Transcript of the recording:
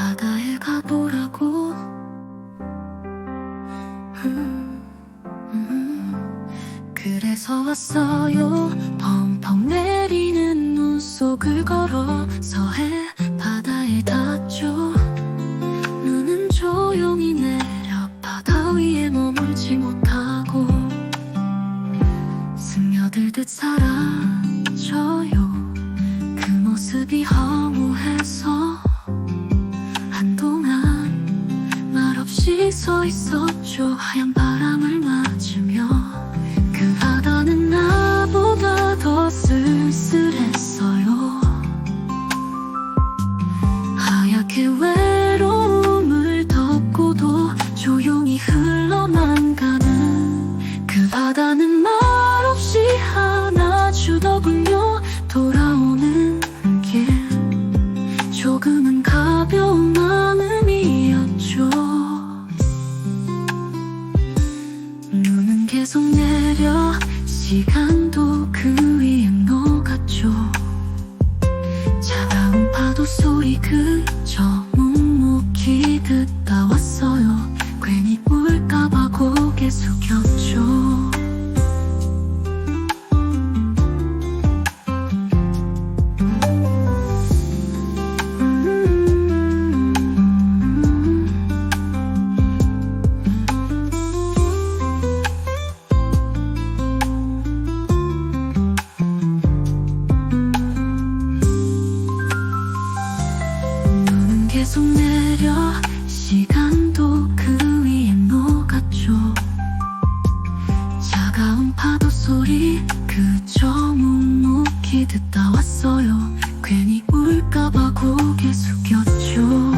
바다에 가보라고. 음, 음. 그래서 왔어요. 펑펑 내리는 눈 속을 걸어 서해. 바다에 닿죠. 눈은 조용히 내려 바다 위에 머물지 못하고. 스며들듯 사라져요. 그 모습이 허 서 있었죠. 하얀 바람을 맞으며 그 바다는 나보다 더 쓸쓸했어요. 하얗게 외로움을 덮고도 조용히 흘러만 가는 그 바다는 말없이 안아주더군요. 돌아오는 길. 조금은 가벼운 마음이 계속 내려. 시간도 그 위에 녹았죠. 차가운 파도 소리 그저 묵묵히 듣다 왔어요. 괜히 울까봐 고개 숙였 계속 내려. 시간도 그 위에 녹았죠. 차가운 파도 소리 그저 묵묵히 듣다 왔어요. 괜히 울까봐 고개 숙였죠